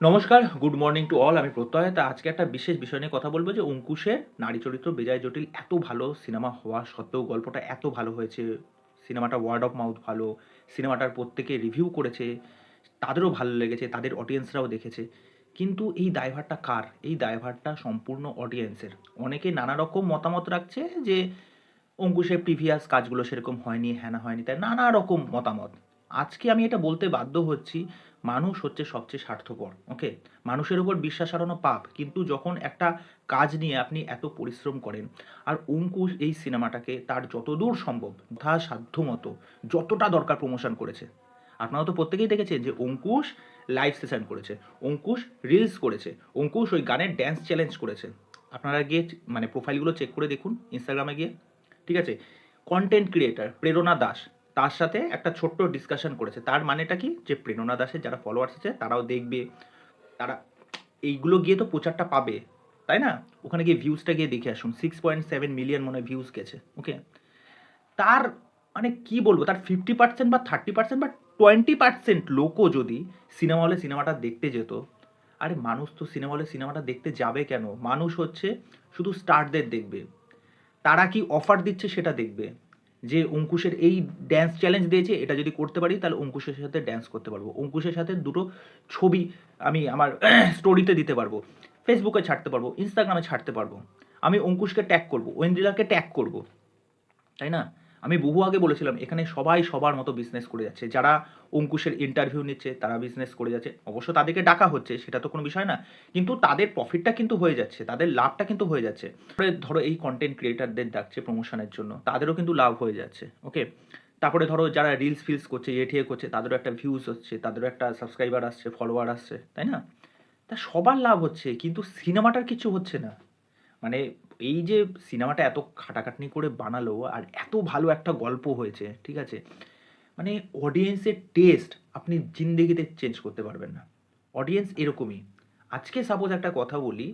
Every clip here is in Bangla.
নমস্কার গুড মর্নিং টু অল আমি প্রত্যয়। তা আজকে একটা বিশেষ বিষয় নিয়ে কথা বলব যে অঙ্কুশের নারী চরিত্র বেজায় জটিল এত ভালো সিনেমা হওয়া সত্ত্বেও গল্পটা এত ভালো হয়েছে। সিনেমাটা ওয়ার্ড অফ মাউথ ভালো সিনেমাটার প্রত্যেকে রিভিউ করেছে, তাদেরও ভালো লেগেছে, তাদের অডিয়েন্সরাও দেখেছে। কিন্তু এই দায়ভারটা কার? এই দায়ভারটা সম্পূর্ণ অডিয়েন্সের অনেকে নানা রকম মতামত রাখছে যে, অঙ্কুশের প্রিভিয়াস কাজগুলো সেরকম হয়নি হ্যানা হয়নি, তাই নানা রকম মতামত। আজকে আমি এটা বলতে বাধ্য হচ্ছি, মানুষ হচ্ছে সবচেয়ে স্বার্থপর, ওকে? মানুষের উপর বিশ্বাস হারানো পাপ, কিন্তু যখন একটা কাজ নিয়ে আপনি এত পরিশ্রম করেন, আর অঙ্কুশ এই সিনেমাটাকে তার যতদূর সম্ভব যথা সাধ্য মতো, যতটা দরকার প্রমোশন করেছে। আপনারা তো প্রত্যেকেই দেখেছেন যে অঙ্কুশ লাইভ সেশন করেছে, অঙ্কুশ রিলস করেছে, অঙ্কুশ ওই গানের ড্যান্স চ্যালেঞ্জ করেছে। আপনারা গিয়ে মানে প্রোফাইলগুলো চেক করে দেখুন ইনস্টাগ্রামে গিয়ে, ঠিক আছে? কন্টেন্ট ক্রিয়েটার প্রেরণা দাস তার সাথে একটা ছোট্ট ডিসকাশন করেছে। তার মানেটা কি? যে প্রেরণা দাসের যারা ফলোয়ার্স আছে, তারাও দেখবে, তারা এইগুলো গিয়ে তো প্রচারটা পাবে, তাই না? ওখানে গিয়ে ভিউজটা গিয়ে দেখে আসুন। সিক্স পয়েন্ট সেভেন মিলিয়ন মনে ভিউজ গেছে ওকে তার মানে কি বলব? তার ফিফটি পার্সেন্ট বা থার্টি পার্সেন্ট বা টোয়েন্টি পার্সেন্ট লোকও যদি সিনেমা হলে সিনেমাটা দেখতে যেত, আরে মানুষ তো সিনেমা হলে সিনেমাটা দেখতে যাবে কেন? মানুষ হচ্ছে শুধু স্টারদের দেখবে। তারা কি অফার দিচ্ছে সেটা দেখবে। যে অঙ্কুশের এই ড্যান্স চ্যালেঞ্জ দিয়েছে, এটা যদি করতে পারি, তাহলে অঙ্কুশের সাথে ড্যান্স করতে পারব। অঙ্কুশের সাথে দুটো ছবি আমি আমার স্টোরিতে দিতে পারব। ফেসবুকে ছাড়তে পারব ইনস্টাগ্রামে ছাড়তে পারব। আমি অঙ্কুশকে ট্যাগ করব ঐন্দ্রিলাকে ট্যাগ করব। তাই না? আমি বহু আগে বলেছিলাম, এখানে সবাই সবার মতো বিজনেস করে যাচ্ছে। যারা অঙ্কুশের ইন্টারভিউ নিচ্ছে, তারা বিজনেস করে যাচ্ছে। অবশ্য তাদেরকে ডাকা হচ্ছে, সেটা তো কোনো বিষয় না। কিন্তু তাদের প্রফিটটা কিন্তু হয়ে যাচ্ছে, তাদের লাভটা কিন্তু হয়ে যাচ্ছে। ধরো এই কন্টেন্ট ক্রিয়েটারদের ডাকছে প্রমোশনের জন্য, তাদেরও কিন্তু লাভ হয়ে যাচ্ছে ওকে তারপরে ধরো যারা রিলস ফিলস করছে এঠিয়ে করছে, তাদেরও একটা ভিউজ হচ্ছে, তাদেরও একটা সাবস্ক্রাইবার আসছে ফলোয়ার আসছে, তাই না? তা সবার লাভ হচ্ছে, কিন্তু সিনেমাটার কিছু হচ্ছে না। মানে এই যে সিনেমাটা এত খাটাখাটনি করে বানালো আর এত ভালো একটা গল্প হয়েছে, ঠিক আছে? মানে অডিয়েন্সের টেস্ট আপনি জিন্দেগিতে চেঞ্জ করতে পারবেন না। অডিয়েন্স এরকমই। আজকে সাপোজ একটা কথা বলি,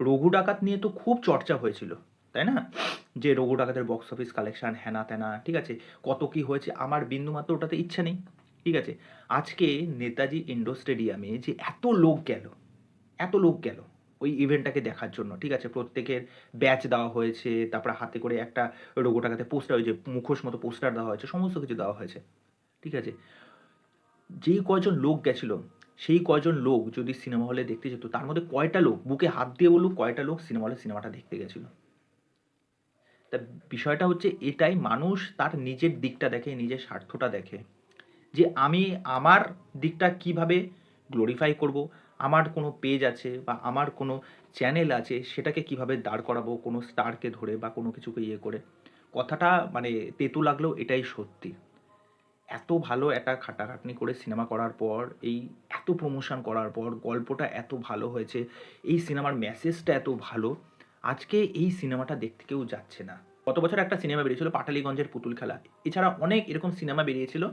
রঘু ডাকাত নিয়ে তো খুব চর্চা হয়েছিল, তাই না? যে রঘু ডাকাতের বক্স অফিস কালেকশন হ্যানা ত্যানা ঠিক আছে? কত কি হয়েছে, আমার বিন্দুমাত্র ওটাতে ইচ্ছা নেই, ঠিক আছে? আজকে নেতাজি ইন্ডোর স্টেডিয়ামে যে এত লোক গেল, এত লোক গেল ওই ইভেন্টটাকে দেখার জন্য, ঠিক আছে? প্রত্যেকের ব্যাচ দেওয়া হয়েছে, তারপরে হাতে করে একটা রোগোটাকাতে পোস্টার যে মুখোশ মতো পোস্টার দেওয়া হয়েছে, সমস্ত কিছু দেওয়া হয়েছে, ঠিক আছে? যেই কয়জন লোক গেছিল, সেই কয়জন লোক যদি সিনেমা হলে দেখতে যেত, তার মধ্যে কয়টা লোক, বুকে হাত দিয়ে বলুক, কয়টা লোক সিনেমা হলে সিনেমাটা দেখতে গেছিল? তা বিষয়টা হচ্ছে এটাই, মানুষ তার নিজের দিকটা দেখে, নিজের স্বার্থটা দেখে, যে আমি আমার দিকটা কীভাবে গ্লোরিফাই করব আমার কোনো পেজ আছে বা আমার কোনো চ্যানেল আছে, সেটাকে কীভাবে দাঁড় করাবো, কোনো স্টারকে ধরে বা কোনো কিছুকে ইয়ে করে? কথাটা মানে তেতু লাগলেও এটাই সত্যি। এত ভালো একটা খাটাখাটনি করে সিনেমা করার পর, এই এত প্রমোশন করার পর, গল্পটা এত ভালো হয়েছে, এই সিনেমার মেসেজটা এত ভালো, আজকে এই সিনেমাটা দেখতে কেউ যাচ্ছে না। গত বছর একটা সিনেমা বেরিয়েছিল পাটালিগঞ্জের পুতুল খেলা। এছাড়া অনেক এরকম সিনেমা বেরিয়েছিল,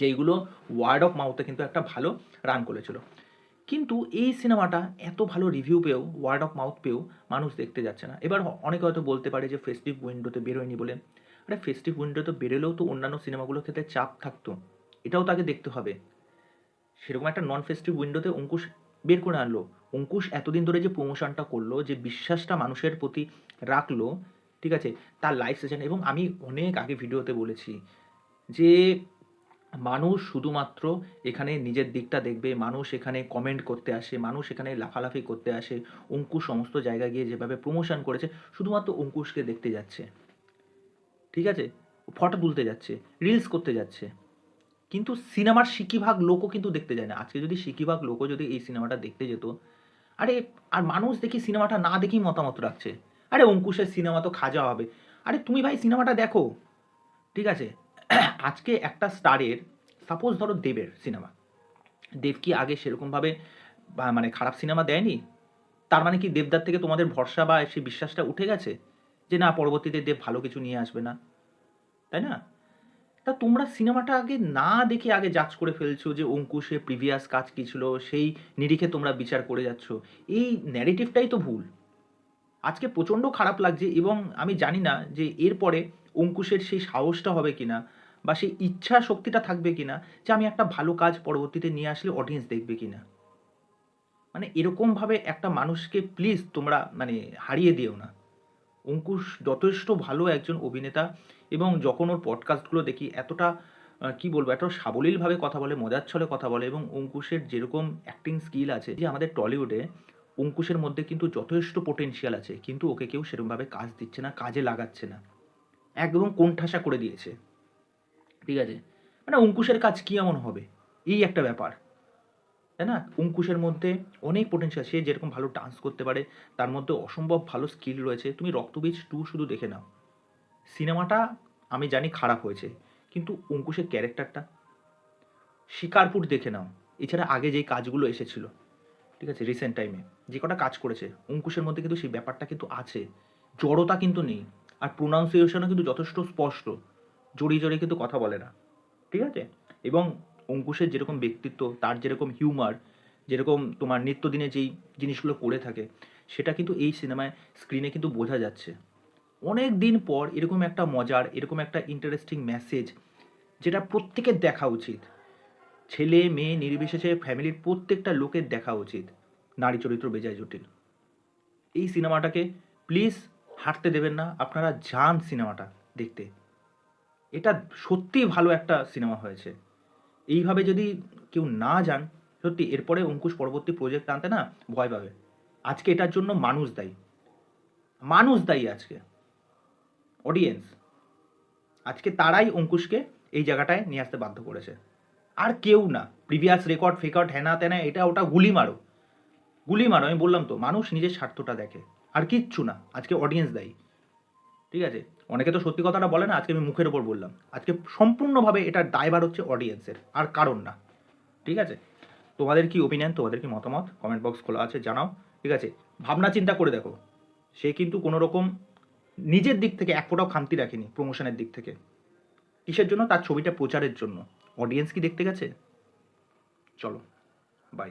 যেইগুলো ওয়ার্ড অফ মাউথে কিন্তু একটা ভালো রান করেছিল। কিন্তু এই সিনেমাটা এত ভালো রিভিউ পেয়েও ওয়ার্ড অফ মাউথ পেয়েও মানুষ দেখতে যাচ্ছে না। এবার অনেকে হয়তো বলতে পারে যে ফেস্টিভ উইন্ডোতে বেরোয়নি বলে। আরে ফেস্টিভ উইন্ডোতে বেরোলেও তো অন্যান্য সিনেমাগুলোর ক্ষেত্রে চাপ থাকতো। এটাও তাকে দেখতে হবে। সেরকম একটা নন ফেস্টিভ উইন্ডোতে অঙ্কুশ বের করে আনলো। অঙ্কুশ এতদিন ধরে যে প্রমোশনটা করল, যে বিশ্বাসটা মানুষের প্রতি রাখল, ঠিক আছে, তার লাইফ সেশন এবং আমি অনেক আগে ভিডিওতে বলেছি যে মানুষ শুধুমাত্র এখানে নিজের দিকটা দেখবে, মানুষ এখানে কমেন্ট করতে আসে, মানুষ এখানে লাফালাফি করতে আসে, অঙ্কুশ সমস্ত জায়গায় গিয়ে যেভাবে প্রমোশন করেছে, শুধুমাত্র অঙ্কুশকে দেখতে যাচ্ছে। ঠিক আছে? ফটো তুলতে যাচ্ছে রিলস করতে যাচ্ছে। কিন্তু সিনেমার সিকিভাগ লোকও কিন্তু দেখতে যায় না। আজকে যদি সিকিভাগ লোকও যদি এই সিনেমাটা দেখতে যেত, আরে, আর মানুষ দেখি সিনেমাটা না দেখেই মতামত রাখছে। আরে, অঙ্কুশের সিনেমা তো খাজা হবে। আরে, তুমি ভাই সিনেমাটা দেখো। ঠিক আছে? আজকে একটা স্টারের সাপোজ ধরো দেবের সিনেমা দেব কি আগে সেরকমভাবে মানে খারাপ সিনেমা দেয়নি? তার মানে কি দেবদার থেকে তোমাদের ভরসা বা সেই বিশ্বাসটা উঠে গেছে? যে না, পরবর্তীতে দেব ভালো কিছু নিয়ে আসবে না। তাই না? তা তোমরা সিনেমাটা আগে না দেখে আগে জাজ করে ফেলছো যে অঙ্কুশে প্রিভিয়াস কাজ কী ছিল, সেই নিরিখে তোমরা বিচার করে যাচ্ছ। এই ন্যারেটিভটাই তো ভুল। আজকে প্রচণ্ড খারাপ লাগছে এবং আমি জানি না যে এরপরে অঙ্কুশের সেই সাহসটা হবে কিনা। বা সেই ইচ্ছা শক্তিটা থাকবে কিনা যে আমি একটা ভালো কাজ পরবর্তীতে নিয়ে আসলে অডিয়েন্স দেখবে কিনা। মানে এরকমভাবে একটা মানুষকে প্লিজ তোমরা মানে হারিয়ে দিও না। অঙ্কুশ যথেষ্ট ভালো একজন অভিনেতা এবং যখন ওর পডকাস্টগুলো দেখি এতটা কি বলব, এত সাবলীলভাবে কথা বলে মজার ছলে কথা বলে এবং অঙ্কুশের যেরকম অ্যাক্টিং স্কিল আছে, যে আমাদের টলিউডে অঙ্কুশের মধ্যে কিন্তু যথেষ্ট পোটেনশিয়াল আছে। কিন্তু ওকে কেউ সেরকমভাবে কাজ দিচ্ছে না, কাজে লাগাচ্ছে না। একদম কোণঠাসা করে দিয়েছে। ঠিক আছে? মানে অঙ্কুশের কাজ কী এমন হবে? এই একটা ব্যাপার। তাই না? অঙ্কুশের মধ্যে অনেক পোটেনশিয়াল সে যেরকম ভালো ডান্স করতে পারে, তার মধ্যে অসম্ভব ভালো স্কিল রয়েছে। তুমি রক্তবীজ টু শুধু দেখে নাও। সিনেমাটা আমি জানি খারাপ হয়েছে, কিন্তু অঙ্কুশের ক্যারেক্টারটা শিকারপুর দেখে নাও। এছাড়া আগে যেই কাজগুলো এসেছিল, ঠিক আছে রিসেন্ট টাইমে যে কটা কাজ করেছে, অঙ্কুশের মধ্যে কিন্তু সেই ব্যাপারটা কিন্তু আছে। জড়তা কিন্তু নেই, আর প্রোনাউন্সিয়েশনও কিন্তু যথেষ্ট স্পষ্ট। জড়িয়ে জড়িয়ে কিন্তু কথা বলে না, ঠিক আছে? এবং অঙ্কুশের যেরকম ব্যক্তিত্ব, তার যেরকম হিউমার যেরকম তোমার নিত্যদিনে যেই জিনিসগুলো করে থাকে, সেটা কিন্তু এই সিনেমায় স্ক্রিনে কিন্তু বোঝা যাচ্ছে। অনেক দিন পর এরকম একটা মজার, এরকম একটা ইন্টারেস্টিং মেসেজ যেটা প্রত্যেকের দেখা উচিত। ছেলে, মেয়ে, নির্বিশেষে ফ্যামিলির প্রত্যেকটা লোকের দেখা উচিত, নারী চরিত্র বেজায় জটিল। এই সিনেমাটাকে প্লিজ হাঁটতে দেবেন না, আপনারা যান সিনেমাটা দেখতে। এটা সত্যিই ভালো একটা সিনেমা হয়েছে। এইভাবে যদি কেউ না যান, সত্যি এরপরে অঙ্কুশ পরবর্তী প্রজেক্ট আনতে না ভয় পাবে। আজকে এটার জন্য মানুষ দায়ী। মানুষ দায়ী আজকে। অডিয়েন্স আজকে তারাই অঙ্কুশকে এই জায়গাটায় নিয়ে আসতে বাধ্য করেছে। আর কেউ না। প্রিভিয়াস রেকর্ড ফেকর্ড হ্যানা ত্যানা এটা ওটা গুলি মারো। গুলি মারো, আমি বললাম তো, মানুষ নিজের স্বার্থটা দেখে। আর কিচ্ছু না। আজকে অডিয়েন্স দায়ী। ঠিক আছে? অনেকে তো সত্যি কথাটা বলে না, আজকে আমি মুখের ওপর বললাম। আজকে সম্পূর্ণভাবে এটার দায়ভার হচ্ছে অডিয়েন্সের আর কারণ না। ঠিক আছে? তোমাদের কি ওপিনিয়ন তোমাদের কি মতামত? কমেন্ট বক্স খোলা আছে, জানাও। ঠিক আছে? ভাবনা চিন্তা করে দেখো। সে কিন্তু কোনো রকম নিজের দিক থেকে এক ফোটাও খামতি রাখেনি প্রমোশনের দিক থেকে। কিসের জন্য? তার ছবিটা প্রচারের জন্য। অডিয়েন্স কি দেখতে গেছে? চলো বাই